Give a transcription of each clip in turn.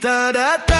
Kita datang dari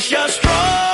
Malaysia strong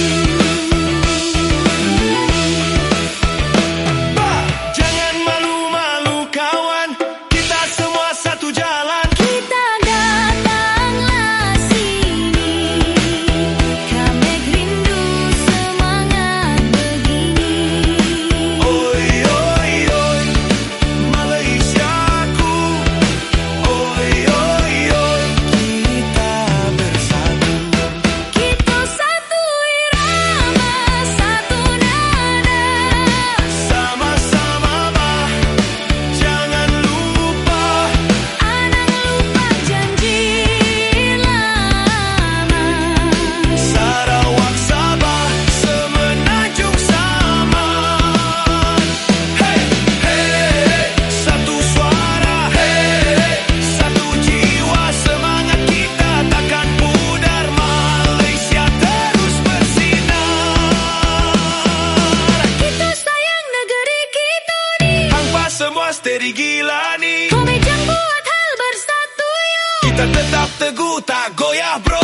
you. semua steri gila nih Kami jemput hal bersatu yuk Kita tetap teguh tak goyah bro.